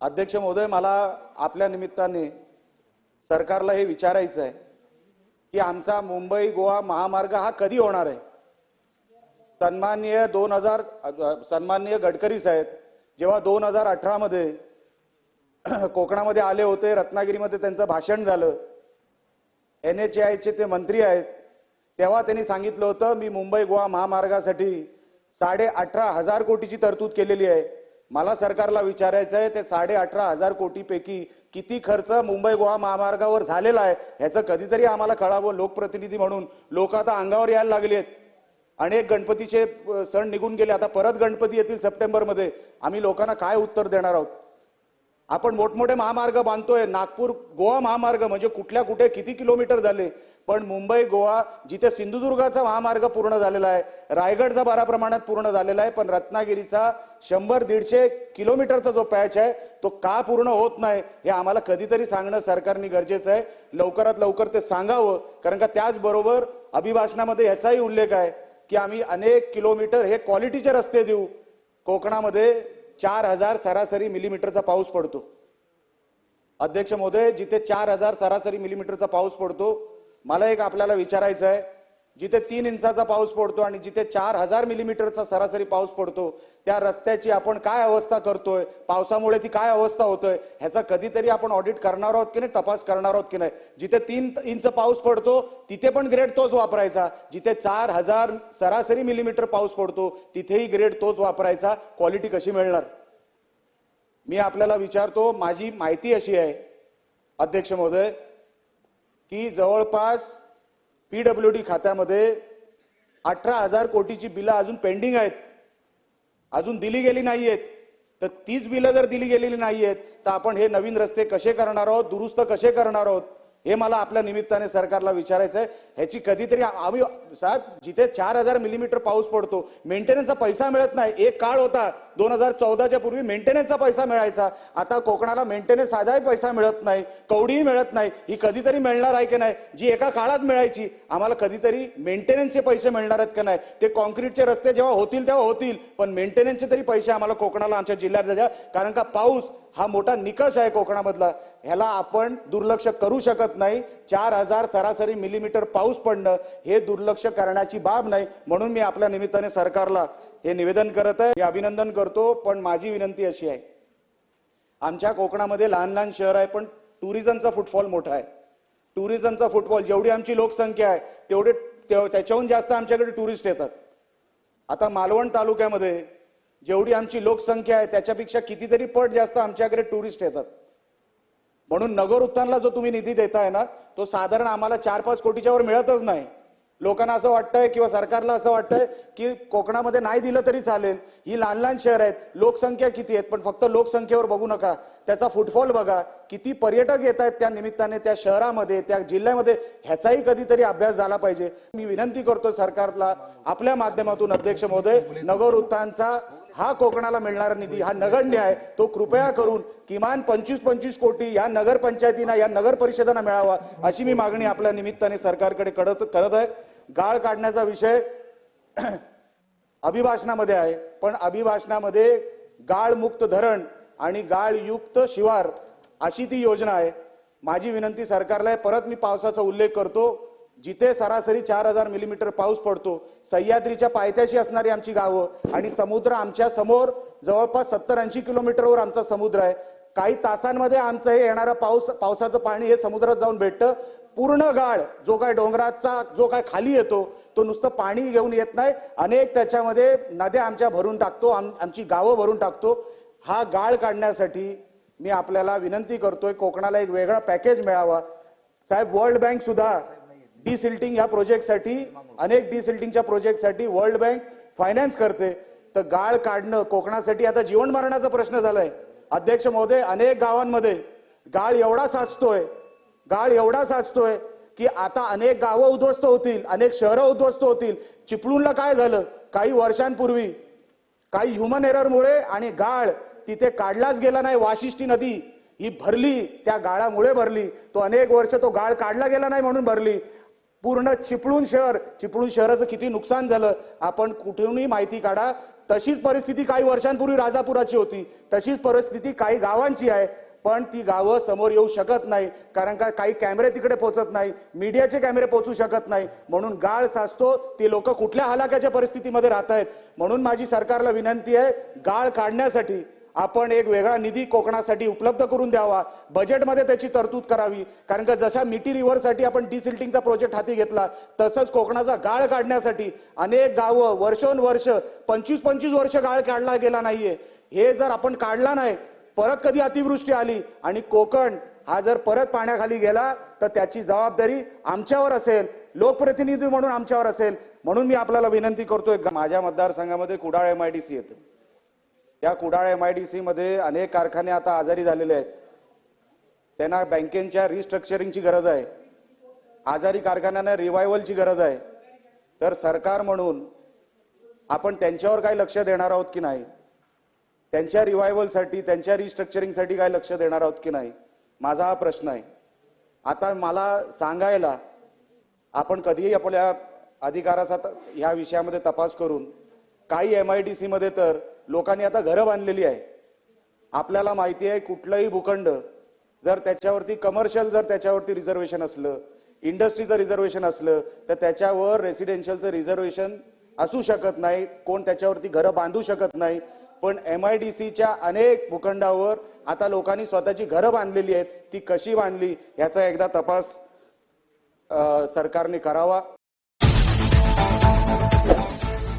अध्यक्ष महोदय मला आपल्या निमित्ताने सरकारला हे विचारायचं आहे की आमचा मुंबई गोवा महामार्ग हा कधी होणार आहे? सन्माननीय दोन हजार सन्माननीय गडकरी साहेब जेव्हा दोन हजार अठरामध्ये कोकणामध्ये आले होते रत्नागिरीमध्ये त्यांचं भाषण झालं एन एच आयचे ते मंत्री आहेत तेव्हा त्यांनी सांगितलं होतं मी मुंबई गोवा महामार्गासाठी साडे अठरा हजार कोटीची तरतूद केलेली आहे. मला सरकारला विचारायचं आहे ते साडे अठरा हजार कोटीपैकी किती खर्च मुंबई गोवा महामार्गावर झालेला आहे ह्याचं कधीतरी आम्हाला कळावं लोकप्रतिनिधी म्हणून. लोक आता अंगावर यायला लागले आहेत अनेक गणपतीचे सण निघून गेले आता परत गणपती येतील सप्टेंबरमध्ये. आम्ही लोकांना काय उत्तर देणार आहोत? आपण मोठमोठे महामार्ग बांधतोय नागपूर गोवा महामार्ग म्हणजे कुठल्या कुठे किती किलोमीटर झाले? पण मुंबई गोवा जिथे सिंधुदुर्गाचा महामार्ग पूर्ण झालेला आहे रायगडचा बऱ्या प्रमाणात पूर्ण झालेला आहे पण रत्नागिरीचा शंभर दीडशे किलोमीटरचा जो पॅच आहे तो का पूर्ण होत नाही हे आम्हाला कधीतरी सांगणं सरकारने गरजेचं आहे. लवकरात लवकर ते सांगावं कारण का त्याचबरोबर अभिभाषणामध्ये याचाही उल्लेख आहे की आम्ही अनेक किलोमीटर हे क्वालिटीचे रस्ते देऊ. कोकणामध्ये चार हजार सरासरी मिलीमीटरचा पाऊस पडतो. अध्यक्ष महोदय जिथे चार हजार सरासरी मिलीमीटरचा पाऊस पडतो मला एक आपल्याला विचारायचं आहे जिथे तीन इंचाचा पाऊस पडतो आणि जिथे चार हजार मिलीमीटरचा सरासरी पाऊस पडतो त्या रस्त्याची आपण काय अवस्था करतोय पावसामुळे ती काय अवस्था होतोय ह्याचा कधीतरी आपण ऑडिट करणार आहोत की नाही तपास करणार आहोत की नाही? जिथे तीन इंच पाऊस पडतो तिथे पण ग्रेड तोच वापरायचा. जिथे चार हजार सरासरी मिलीमीटर पाऊस पडतो तिथेही ग्रेड तोच वापरायचा. क्वालिटी कशी मिळणार? मी आपल्याला विचारतो माझी माहिती अशी आहे. अध्यक्ष महोदय की जवळपास पीडब्ल्यू डी खात्यामध्ये अठरा हजार कोटीची बिलं अजून पेंडिंग आहेत. अजून दिली गेली नाहीयेत. तर तीच बिलं जर दिली गेलेली नाहीयेत तर आपण हे नवीन रस्ते कसे करणार आहोत दुरुस्त कसे करणार आहोत? हे मला आपल्या निमित्ताने सरकारला विचारायचं आहे ह्याची कधीतरी आम्ही साहेब जिथे चार हजार मिलीमीटर पाऊस पडतो मेंटेनन्सचा पैसा मिळत नाही. एक काळ होता दोन हजार चौदाच्या पूर्वी मेंटेनन्सचा पैसा मिळायचा. आता कोकणाला मेंटेनन्स साधाही पैसा मिळत नाही कवडीही मिळत नाही. ही कधीतरी मिळणार आहे की नाही? जी एका काळात मिळायची आम्हाला कधीतरी मेंटेनन्सचे पैसे मिळणार आहेत का नाही? ते कॉन्क्रीटचे रस्ते जेव्हा होतील तेव्हा होतील. पण मेंटेनन्सचे तरी पैसे आम्हाला कोकणाला आमच्या जिल्ह्यात द्या. कारण का पाऊस हा मोठा निकष आहे कोकणामधला. ह्याला आपण दुर्लक्ष करू शकत नाही. चार हजार सरासरी मिलीमीटर पाऊस पडणं हे दुर्लक्ष करण्याची बाब नाही. म्हणून मी आपल्या निमित्ताने सरकारला हे निवेदन करत आहे. मी अभिनंदन करतो. पण माझी विनंती अशी आहे. आमच्या कोकणामध्ये लहान लहान शहर आहे पण टुरिझमचा फुटफॉल मोठा आहे. टुरिझमचा फुटफॉल जेवढी आमची लोकसंख्या आहे तेवढे त्याच्याहून जास्त आमच्याकडे टुरिस्ट येतात. आता मालवण तालुक्यामध्ये जेवढी आमची लोकसंख्या आहे त्याच्यापेक्षा कितीतरी पट जास्त आमच्याकडे टुरिस्ट येतात. म्हणून नगर उत्थानला जो तुम्ही निधी देताय ना तो साधारण आम्हाला चार पाच कोटीच्या वर मिळतच नाही. लोकांना असं वाटतंय किंवा सरकारला असं वाटतंय की कोकणामध्ये नाही दिलं तरी चालेल. ही लहान लहान शहर आहेत. लोकसंख्या किती आहेत? पण फक्त लोकसंख्येवर बघू नका. त्याचा फुटफॉल बघा. किती पर्यटक येत आहेत त्या निमित्ताने त्या शहरामध्ये त्या जिल्ह्यामध्ये ह्याचाही कधीतरी अभ्यास झाला पाहिजे. मी विनंती करतो सरकारला आपल्या माध्यमातून अध्यक्ष महोदय नगर उत्थानचा हा कोकणाला मिळणारा निधी हा नगण्य आहे तो कृपया करून किमान पंचवीस पंचवीस कोटी या नगर पंचायतींना या नगर परिषदांना मिळावा अशी मी मागणी आपल्या निमित्ताने सरकारकडे करत करत आहे. गाळ काढण्याचा विषय अभिभाषणामध्ये आहे पण अभिभाषणामध्ये गाळमुक्त धरण आणि गाळयुक्त शिवार अशी ती योजना आहे. माझी विनंती सरकारला आहे परत मी पावसाचा उल्लेख करतो. जिथे सरासरी चार हजार मिलीमीटर पाऊस पडतो सह्याद्रीच्या पायथ्याशी असणारी आमची गावं आणि समुद्र आमच्यासमोर जवळपास सत्तर ऐंशी किलोमीटरवर आमचा समुद्र आहे. काही तासांमध्ये आमचं हे येणारं पाऊस पावसाचं पाणी हे समुद्रात जाऊन भेटतं. पूर्ण गाळ जो काय डोंगराचा जो काय खाली येतो तो नुसतं पाणी घेऊन येत नाही. अनेक त्याच्यामध्ये नद्या आमच्या भरून टाकतो आम आमची गावं भरून टाकतो. हा गाळ काढण्यासाठी मी आपल्याला विनंती करतोय कोकणाला एक वेगळा पॅकेज मिळावा. साहेब वर्ल्ड बँक सुद्धा डिसिल्टिंग ह्या प्रोजेक्टसाठी अनेक डिसिल्टिंगच्या प्रोजेक्टसाठी वर्ल्ड बँक फायनान्स करते. तर गाळ काढणं कोकणासाठी आता जीवन मरणाचा प्रश्न झालाय. अध्यक्ष महोदय अनेक गावांमध्ये गाळ एवढा साचतोय गाळ एवढा साचतोय की आता अनेक गावं उद्ध्वस्त होतील अनेक शहरं उद्ध्वस्त होतील. चिपळूणला काय झालं? काही वर्षांपूर्वी काही ह्युमन एररमुळे आणि गाळ तिथे काढलाच गेला नाही. वाशिष्ठी नदी ही भरली त्या गाळामुळे भरली. तो अनेक वर्ष तो गाळ काढला गेला नाही म्हणून भरली. पूर्ण चिपळूण शहर चिपळूण शहराचं किती नुकसान झालं आपण कुठूनही माहिती काढा. तशीच परिस्थिती काही वर्षांपूर्वी राजापुराची होती. तशीच परिस्थिती काही गावांची आहे. पण ती गावं समोर येऊ शकत नाही कारण का काही कॅमेरे तिकडे पोहोचत नाही मीडियाचे कॅमेरे पोहोचू शकत नाही. म्हणून गाळ साचतो ती लोक कुठल्या हलाक्याच्या परिस्थितीमध्ये राहत आहेत म्हणून माझी सरकारला विनंती आहे गाळ काढण्यासाठी आपण एक वेगळा निधी कोकणासाठी उपलब्ध करून द्यावा. बजेटमध्ये त्याची तरतूद करावी. कारण का जशा मिटी रिव्हरसाठी आपण डिसिल्टिंगचा प्रोजेक्ट हाती घेतला तसंच कोकणाचा गाळ काढण्यासाठी अनेक गावं वर्षोनवर्ष पंचवीस पंचवीस वर्ष गाळ काढला गेला नाहीये. हे जर आपण काढला नाही परत कधी अतिवृष्टी आली आणि कोकण हा जर परत पाण्याखाली गेला तर त्याची जबाबदारी आमच्यावर असेल लोकप्रतिनिधी म्हणून आमच्यावर असेल. म्हणून मी आपल्याला विनंती करतोय माझ्या मतदारसंघामध्ये Kudal M I D C येतं. त्या Kudal M I D C मध्ये अनेक कारखाने आता आजारी झालेले आहेत. त्यांना बँकेच्या रिस्ट्रक्चरिंगची गरज आहे. आजारी कारखान्यांना रिवायवलची गरज आहे. तर सरकार म्हणून आपण त्यांच्यावर काय लक्ष देणार आहोत की नाही? त्यांच्या रिवायवलसाठी त्यांच्या रिस्ट्रक्चरिंगसाठी काय लक्ष देणार आहोत की नाही? माझा हा प्रश्न आहे. आता मला सांगायला आपण कधीही आपल्या अधिकाराचा त- ह्या विषयामध्ये तपास करून काही एम आय डी सीमध्ये तर लोकांनी आता घरं बांधलेली आहे. आपल्याला माहिती आहे कुठलंही भूखंड जर त्याच्यावरती कमर्शियल जर त्याच्यावरती रिझर्वेशन असलं इंडस्ट्रीचं रिझर्वेशन असलं तर त्याच्यावर रेसिडेन्शियलचं रिझर्वेशन असू शकत नाही. कोण त्याच्यावरती घरं बांधू शकत नाही. पण एम आय डी सीच्या अनेक भूखंडावर आता लोकांनी स्वतःची घरं बांधलेली आहेत. ती कशी बांधली ह्याचा एकदा तपास सरकारने करावा.